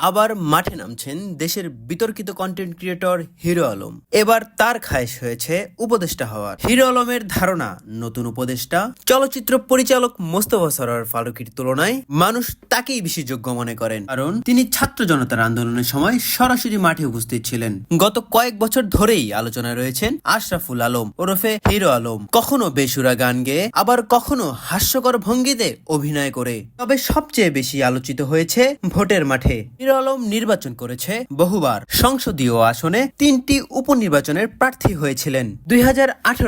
আবার মাঠে নামছেন দেশের বিতর্কিত কন্টেন্ট ক্রিয়েটর হিরো আলম। এবার তার খায়েশ হয়েছে উপদেষ্টা হওয়ার। হিরো আলমের ধারণা, নতুন উপদেষ্টা, চলচ্চিত্র পরিচালক মোস্তফা সরার ফারুকির তুলনায় মানুষ তাকেই বেশি যোগ্য মনে করেন। কারণ তিনি ছাত্র জনতার আন্দোলনের সময় সরাসরি মাঠে উপস্থিত ছিলেন। গত কয়েক বছর ধরেই আলোচনায় রয়েছেন আশরাফুল আলম ওরফে হিরো আলম। কখনো বেসুরা গান গেয়ে আবার কখনো হাস্যকর ভঙ্গিতে অভিনয় করে। তবে সবচেয়ে বেশি আলোচিত হয়েছে ভোটের মাঠে। হিরো আলম নির্বাচন করেছে বহুবার। সংসদীয় আসনে তিনটি উপনির্বাচনের প্রার্থী হয়েছিলেন। দুই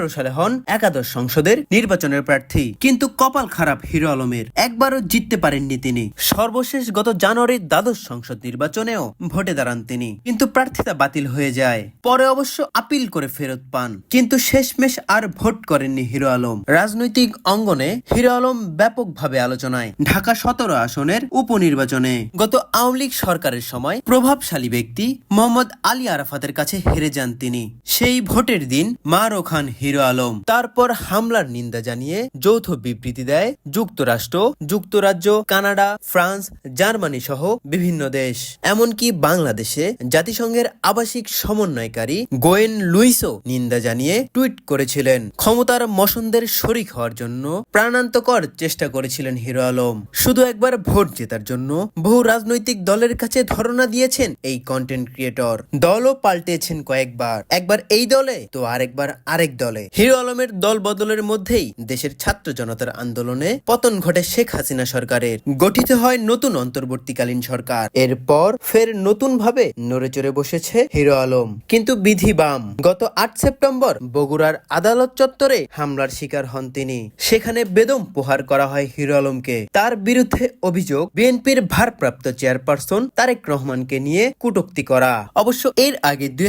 সালে হন একাদশ সংসদের নির্বাচনের প্রার্থী। কিন্তু কপাল খারাপ হিরো আলমের। একবারও জিততে পারেননি তিনি। সর্বশেষ গত জানুয়ারির দ্বাদশ সংসদ নির্বাচনেও ভোটে দাঁড়ান তিনি। কিন্তু প্রার্থিতা বাতিল হয়ে যায়। পরে অবশ্য আপিল করে ফেরত পান। কিন্তু শেষমেশ আর ভোট করেননি হিরো আলম। রাজনৈতিক অঙ্গনে হিরো আলম ব্যাপকভাবে আলোচনায়। ঢাকা সতেরো আসনের উপনির্বাচনে। গত আওয়ামী লীগ সরকারের সময় প্রভাবশালী ব্যক্তি মোহাম্মদ আলী আরাফাতের কাছে হেরে যান তিনি। সেই ভোটের দিন মারো খান হিরো আলম। তারপর হামলার নিন্দা জানিয়ে যৌথ বিবৃতি দেয় যুক্তরাষ্ট্র, যুক্তরাজ্য, কানাডা, ফ্রান্স, জার্মানি সহ বিভিন্ন দেশ। এমনকি বাংলাদেশে জাতিসংঘের আবাসিক সমন্বয়কারী গোয়েন লুইসও নিন্দা জানিয়ে টুইট করেছিলেন। ক্ষমতার মসনদের শরিক হওয়ার জন্য প্রাণান্তকর চেষ্টা করেছিলেন হিরো আলম। শুধু একবার ভোট জেতার জন্য বহু রাজনৈতিক দলের কাছে ধরনা দিয়েছেন এই কন্টেন্ট ক্রিয়েটর দলও পাল্টেছেন কয়েকবার। একবার এই দলে, তো আরেকবার আরেক দলে। হিরো আলমের দল বদলের মধ্যেই দেশের ছাত্র জনতার আন্দোলনে পতন ঘটে শেখ হাসিনা সরকারের। গঠিত হয় নতুন অন্তর্বর্তীকালীন সরকার। এরপর ফের নতুন ভাবে নড়ে চড়ে বসেছে হিরো আলম। কিন্তু বিধি বাম। গত আট সেপ্টেম্বর বগুড়ার আদালত চত্বরে হামলার শিকার হন তিনি। সেখানে বেদম প্রহার করা হয় হিরো আলমকে। তার বিরুদ্ধে অভিযোগ। বিএনপির ভারপ্রাপ্ত চেয়ারপারসন তারেক রহমানকে নিয়ে কটূক্তি করা। অবশ্য এর আগে দুই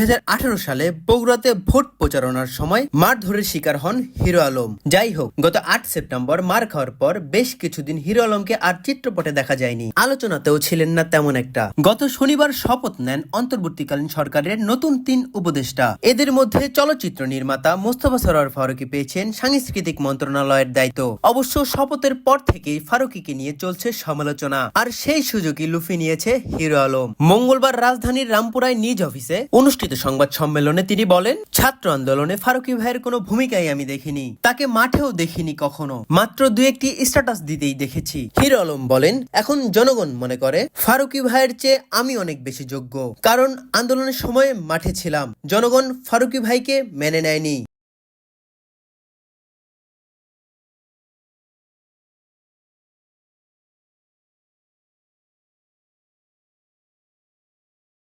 সালে বগুড়াতে ভোট প্রচারণার সময় মারধরের শিকার হন হিরো আলম। যাই হোক, গত আট সেপ্টেম্বর মার খাওয়ার পর বেশ কিছুদিন হিরো আলমকে আর চিত্রপটে দেখা যায়নি। আলোচনাতেও ছিলেন না তেমন একটা। গত শনিবার শপথ নেন অন্তর্বর্তীকালীন সরকারের নতুন তিন উপদেষ্টা। এদের মধ্যে চলচ্চিত্র নির্মাতা মোস্তফা সরোয়ার ফারুকি পেয়েছেন সাংস্কৃতিক মন্ত্রণালয়ের দায়িত্ব। অবশ্য শপথের পর থেকেই ফারুকিকে নিয়ে চলছে সমালোচনা। আর সেই সুযোগই লুফি নিয়েছে হিরো আলম। মঙ্গলবার রাজধানীর রামপুরায় নিজ অফিসে অনুষ্ঠিত সংবাদ সম্মেলনে তিনি বলেন, ছাত্র আন্দোলনে ফারুকি ভাইয়ের কোনো ভূমিকাই আমি দেখিনি। তাকে মাঠেও দেখিনি কখনো। মাত্র দু একটি স্ট্যাটাস দিতেই দেখেছি। হিরো আলম বলেন, এখন জনগণ মনে করে, ফারুকি ভাইয়ের চেয়ে আমি অনেক বেশি যোগ্য। কারণ আন্দোলনের সময় মাঠে ছিলাম। জনগণ ফারুকি ভাইকে মেনে নেয়নি।